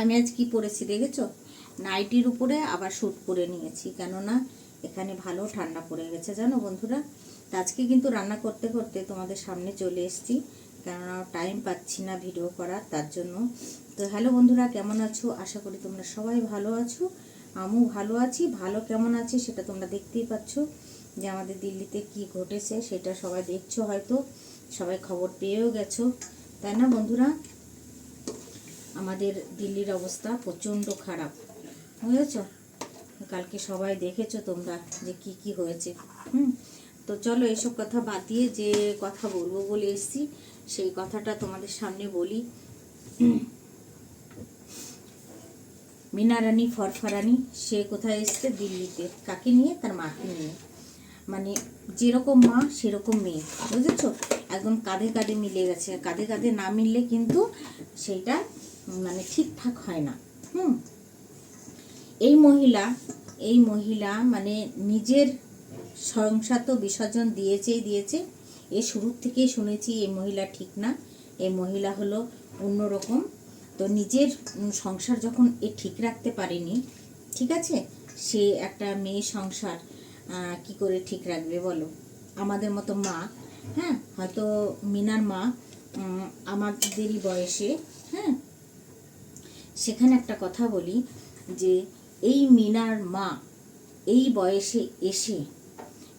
আমি আজ কি পরেছি দেখেছ? নাইটির উপরে আবার স্যুট পরে নিয়েছি। কেননা এখানে ভালো ঠান্ডা পড়ে গেছে, জানো বন্ধুরা? আজকে কিন্তু রান্না করতে করতে তোমাদের সামনে চলে এসেছি। কেননা টাইম পাচ্ছি না ভিডিও করার, তার জন্য। তো হ্যালো বন্ধুরা, কেমন আছো? আশা করি তোমরা সবাই ভালো আছো। আমিও ভালো আছি। ভালো কেমন আছি সেটা তোমরা দেখতেই পাচ্ছ যে আমাদের দিল্লিতে কি ঘটেছে, সেটা সবাই দেখছ হয়তো। সবাই খবর পেয়েও গেছো। তাই না বন্ধুরা? আমাদের দিল্লির অবস্থা প্রচণ্ড খারাপ। বুঝেছ? কালকে সবাই দেখেছ তোমরা যে কি কি হয়েছে। হুম? তো চলো এসব কথা বাদ দিয়ে যে কথা বলব বলে এসেছি, সেই কথাটা তোমাদের সামনে বলি। মিনা রানী ফরফরানি, সে কোথায় এসছে? দিল্লিতে। কাকে নিয়ে? তার মাকে নিয়ে। মানে যেরকম মা, সেরকম মেয়ে। বুঝেছ? একদম কাঁধে কাঁধে মিলে গেছে। কাঁধে কাঁধে না মিললে কিন্তু সেইটা মানে ঠিকঠাক হয় না। হুম? এই মহিলা এই মহিলা মানে নিজের সংসার তো বিসর্জন দিয়েছেই দিয়েছে। এ শুরুর থেকেই শুনেছি এই মহিলা ঠিক না। এই মহিলা হলো অন্যরকম তো নিজের সংসার যখন এ ঠিক রাখতে পারেনি, ঠিক আছে? সে একটা মেয়ে সংসার কি করে ঠিক রাখবে বলো? আমাদের মতো মা হ্যাঁ? হয়তো মিনার মা আমাদেরই বয়সে সেখানে একটা কথা বলি যে এই মিনার মা এই বয়সে এসে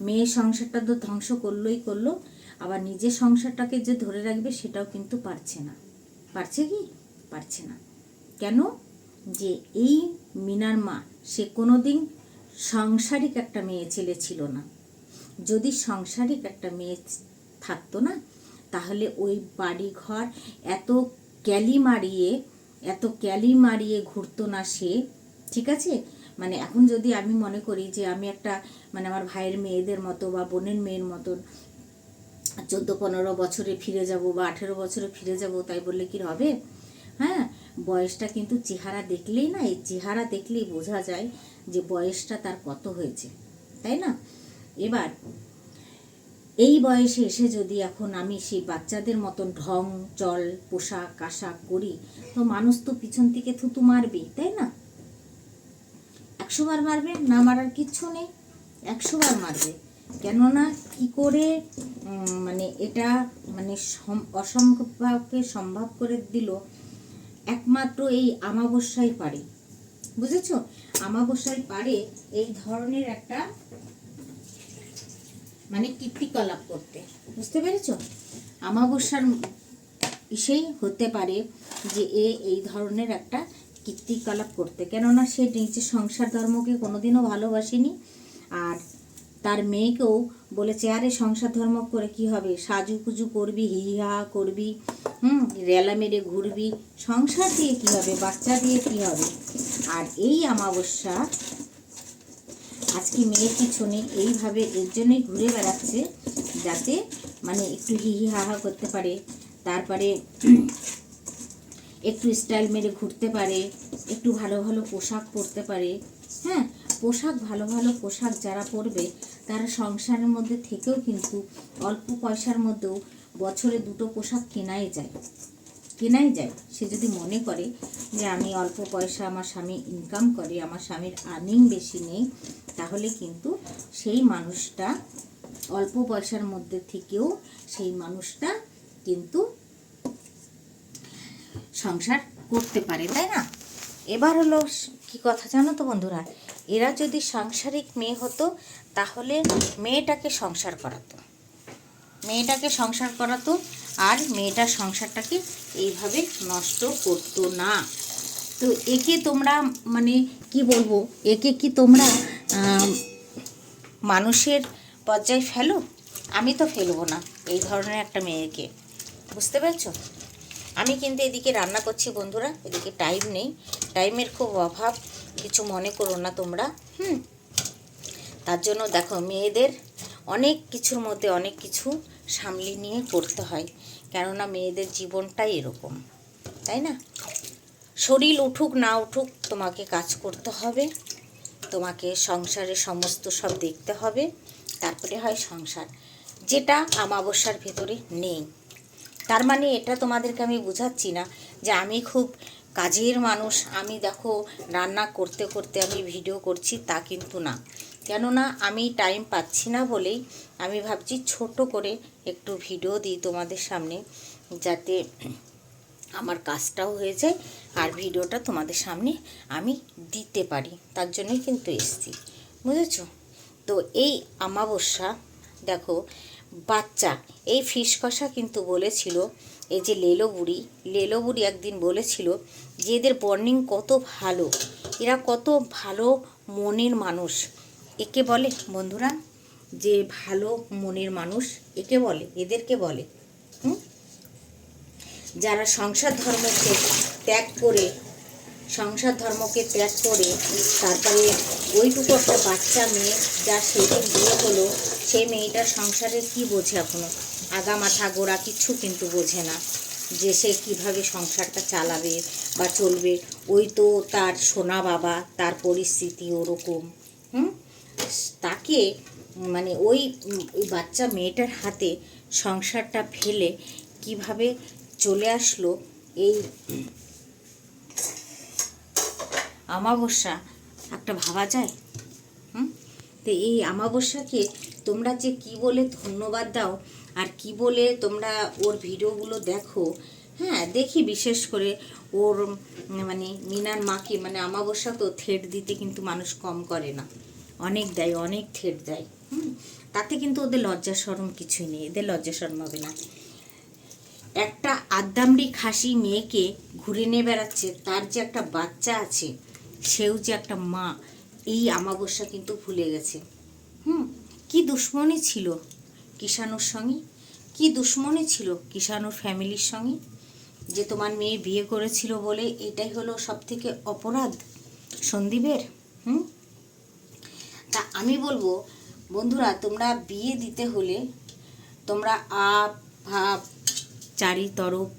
মেয়ের সংসারটা তো ধ্বংস করলোই করল, আবার নিজের সংসারটাকে যে ধরে রাখবে সেটাও কিন্তু পারছে না। পারছে কি? পারছে না। কেন? যে এই মিনার মা, সে কোনো দিন সাংসারিক একটা মেয়ে ছেলে ছিল না। যদি সাংসারিক একটা মেয়ে থাকতো না, তাহলে ওই বাড়ি ঘর এত ক্যালি মারিয়ে এত ক্যালি মারিয়ে ঘুরতো না সে, ঠিক আছে? মানে এখন যদি আমি মনে করি যে আমি একটা মানে আমার ভাইয়ের মেয়েদের মতো বা বোনের মেয়ের মতন চোদ্দ পনেরো বছরে ফিরে যাব বা আঠেরো বছরে ফিরে যাব, তাই বললে কি হবে? হ্যাঁ বয়সটা কিন্তু চেহারা দেখলেই না, এই চেহারা দেখলেই বোঝা যায় যে বয়সটা তার কত হয়েছে, তাই না? এবার এই বয়সে এসে যদি এখন আমি সেই বাচ্চাদের মতন ঢং, চল, পোশাক, আশাক করি, তো মানুষ তো পিছন থেকে থুতু মারবেই, তাই না? একশো বার মারবে, না মারার কিচ্ছু নেই একশো বার মারবে। কেননা কি করে মানে এটা মানে সম- অসম্ভবকে সম্ভব করে দিল একমাত্র এই আমাবস্যাই পারে। বুঝেছ? আমাবস্যায় পারে এই ধরনের একটা মানে কীর্তিকলাপ করতে। বুঝতে পেরেছ? আমাবস্যার ইসেই হতে পারে যে এ এই ধরনের একটা কীর্তিকলাপ করতে। কেননা সে নিজের সংসার ধর্মকে কোনোদিনও ভালোবাসেনি আর তার মেয়েকেও বলেছে, আরে, সংসার ধর্ম করে কি হবে? সাজু কুজু করবি হি হা করবি, হুম, রেলা মেরে ঘুরবি। সংসার দিয়ে কি হবে? বাচ্চা দিয়ে কি হবে? আর এই অমাবস্যা আজকে মেয়ের পিছনে এইভাবে এর জন্যই ঘুরে বেড়াচ্ছে যাতে মানে একটু হি হি হা হা করতে পারে, তারপরে একটু স্টাইল মেরে ঘুরতে পারে, একটু ভালো ভালো পোশাক পরতে পারে হ্যাঁ? পোশাক, ভালো ভালো পোশাক যারা পরবে, তারা সংসারের মধ্যে থেকেও কিন্তু অল্প পয়সার মধ্যেও বছরে দুটো পোশাক কেনাই যায়। কেনাই যায়। সে যদি মনে করে যে আমি অল্প পয়সা আমার স্বামী ইনকাম করে, আমার স্বামীর আর্নিং বেশি নেই, তাহলে কিন্তু সেই মানুষটা অল্প পয়সার মধ্যে থেকেও সেই মানুষটা কিন্তু সংসার করতে পারে, তাই না? এবার হলো কি কথা জানো তো বন্ধুরা? এরা যদি সাংসারিক মেয়ে হতো, তাহলে মেয়েটাকে সংসার করাতো। মেয়েটাকে সংসার করাতো আর মেয়েটার সংসারটাকে এইভাবে নষ্ট করতো না। তো একে তোমরা মানে কি বলব, একে কি তোমরা মানুষের পর্যায়ে ফেলো? আমি তো ফেলব না, এই ধরনের একটা মেয়েকে। বুঝতে পেরেছ? আমি কিন্তু এদিকে রান্না করছি বন্ধুরা, এদিকে টাইম নেই। টাইমের খুব অভাব, কিছু মনে করো না তোমরা, হুম? তার জন্য দেখো, মেয়েদের অনেক কিছুর মধ্যে অনেক কিছু সামলে নিয়ে করতে হয়। কেননা মেয়েদের জীবনটাই এরকম, তাই না? শরীর উঠুক না উঠুক তোমাকে কাজ করতে হবে, তোমাকে সংসারে সমস্ত সব দেখতে হবে, তারপরে হয় সংসার। যেটা আমাবস্যার ভেতরে নেই। তার মানে এটা তোমাদেরকে আমি বোঝাচ্ছি না যে আমি খুব কাজের মানুষ, আমি দেখো রান্না করতে করতে আমি ভিডিও করছি তা কিন্তু না। কেননা আমি টাইম পাচ্ছি না বলেই আমি ভাবছি ছোট করে একটু ভিডিও দিই তোমাদের সামনে, যাতে আমার কাজটাও হয়ে যায় আর ভিডিওটা তোমাদের সামনে আমি দিতে পারি। তার জন্যই কিন্তু এসছি, বুঝেছ? তো এই আমাবস্যা, দেখো, বাচ্চা, এই ফিস কষা কিন্তু বলেছিল, এই যে লেলো বুড়ি লেলো বুড়ি একদিন বলেছিল যে এদের বর্নিং কত ভালো, এরা কত ভালো মনের মানুষ। একে বলে, বন্ধুরা, যে ভালো মনের মানুষ একে বলে, এদেরকে বলে। হুম? যারা সংসার ধর্মকে ত্যাগ করে, সংসার ধর্মকে ত্যাগ করে, তারপরে ওইটুকু একটা বাচ্চা মেয়ে, যা সেদিন বিয়ে হলো, সেই মেয়েটার সংসারে কি বোঝে এখনও? আগা মাথা গোড়া কিচ্ছু কিন্তু বোঝে না। যে সে কীভাবে সংসারটা চালাবে বা চলবে, ওই তো তার সোনা বাবা, তার পরিস্থিতি ওরকম। হুম? তাকে মানে ওই বাচ্চা মেয়েটার হাতে সংসারটা ফেলে কীভাবে চলে আসলো এই আমাবস্যা, একটা ভাবা যায়? হুম? তো এই আমাবস্যাকে তোমরা যে কি বলে ধন্যবাদ দাও আর কি বলে তোমরা ওর ভিডিওগুলো দেখো হ্যাঁ দেখি বিশেষ করে ওর মানে মিনার মাকে মানে আমাবস্যা তো থেট দিতে কিন্তু মানুষ কম করে না। অনেক দেয়, অনেক ঠেট দেয়। হুম? তাতে কিন্তু ওদের লজ্জা শরম কিছুই নেই, এদের লজ্জা শরম হবে না। একটা আদ্দামড়ি খাসি মেয়েকে ঘুরে নিয়ে বেড়াচ্ছে, তার যে একটা বাচ্চা আছে, সেও যে একটা মা, এই আমাবস্যা কিন্তু ভুলে গেছে। হুম? কি দুশ্মনী ছিল কিষাণুর সঙ্গে? কি দুশ্মনী ছিল কিষাণুর ফ্যামিলির সঙ্গে? যে তোমার মেয়ে বিয়ে করেছিল বলে এটাই হলো সব থেকে অপরাধ সন্দীপের? হুম? তা আমি বলব, বন্ধুরা, তোমরা বিয়ে দিতে হলে তোমরা আপ, ভাব চারি তরফ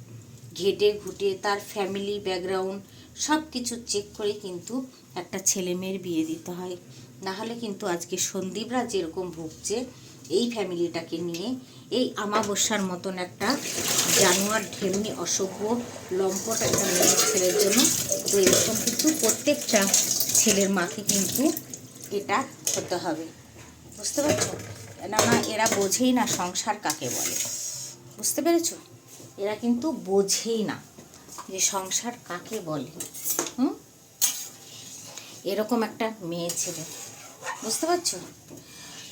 ঘেটে ঘুটে তার ফ্যামিলি ব্যাকগ্রাউন্ড সব কিছু চেক করে কিন্তু একটা ছেলে মেয়ের বিয়ে দিতে হয়। না হলে কিন্তু আজকে সন্দীপরা যেরকম ভুগছে, এই ফ্যামিলিটাকে নিয়ে এই আমাবস্যার মতন একটা জানোয়ার ঢেমনি অসভ্য, লম্পট একটা মেয়ের ছেলের জন্য তো এরকম কিন্তু প্রত্যেকটা ছেলের মাকে কিন্তু এটা হতে হবে। বুঝতে পারছ? কেননা এরা বোঝেই না সংসার কাকে বলে। বুঝতে পেরেছ? এরা কিন্তু বোঝেই না যে সংসার কাকে বলে। হুম? এরকম একটা মেয়ে ছেলে। বুঝতে পারছ?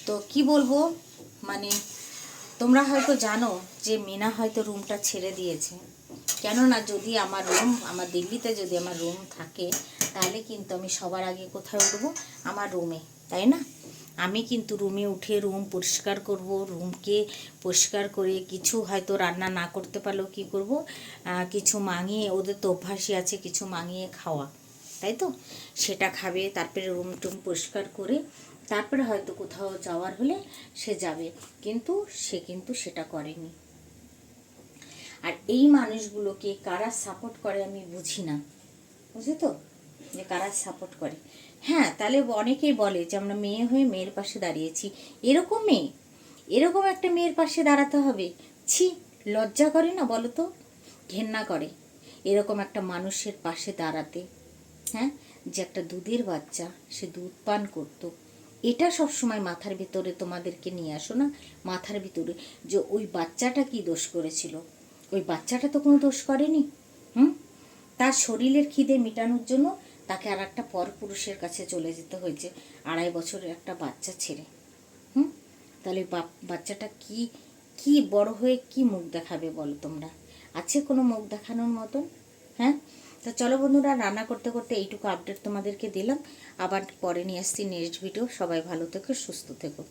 তো কি বলব? মানে তোমরা হয়তো জানো যে মিনা হয়তো রুমটা ছেড়ে দিয়েছে। কেননা যদি আমার রুম আমার দিল্লিতে যদি আমার রুম থাকে, তাহলে কিন্তু আমি সবার আগে কোথায় উঠবো? আমার রুমে তাই না? আমি কিন্তু রুমে উঠে রুম পরিষ্কার করব রুমকে পরিষ্কার করে কিছু হয়তো রান্না না করতে পারলেও কী করব? কিছু মাঙিয়ে, ওদের তো অভ্যাসই আছে কিছু মাঙিয়ে খাওয়া, তাই তো? সেটা খাবে, তারপরে রুম টুম পরিষ্কার করে, তারপরে হয়তো কোথাও যাওয়ার হলে সে যাবে। কিন্তু সে কিন্তু সেটা করেনি। আর এই মানুষগুলোকে কারা সাপোর্ট করে আমি বুঝি না। বুঝলি তো? যে কারা সাপোর্ট করে। হ্যাঁ তাহলে অনেকেই বলে যে আমরা মেয়ে হয়ে মেয়ের পাশে দাঁড়িয়েছি। এরকম মেয়ে এরকম একটা মেয়ের পাশে দাঁড়াতে হবে। ছি, লজ্জা করে না বলো তো? ঘেন্না করে। এরকম একটা মানুষের পাশে দাঁড়াতে হ্যাঁ? যে একটা দুধের বাচ্চা, সে দুধ পান করতো। এটা সব সময় মাথার ভিতরে তোমাদেরকে নিয়ে আসো না? মাথার ভিতরে। যে ওই বাচ্চাটা কি দোষ করেছিল? ওই বাচ্চাটা তো কোনো দোষ করেনি, হুম? তার শরীরের খিদে মেটানোর জন্য তাকে আর একটা পরপুরুষের কাছে চলে যেতে হয়েছে, আড়াই বছরের একটা বাচ্চা ছেড়ে, হুম? তাহলে বাচ্চাটা কি কি বড় হয়ে কি মুখ দেখাবে বলো তোমরা? আছে কোনো মুখ দেখানোর মতন? হ্যাঁ? তো চলো বন্ধুরা, রান্না করতে করতে এইটুকু আপডেট তোমাদেরকে দিলাম। আবার পরে নিয়ে আসছি নেক্সট ভিডিও সবাই ভালো থেকো, সুস্থ থেকো।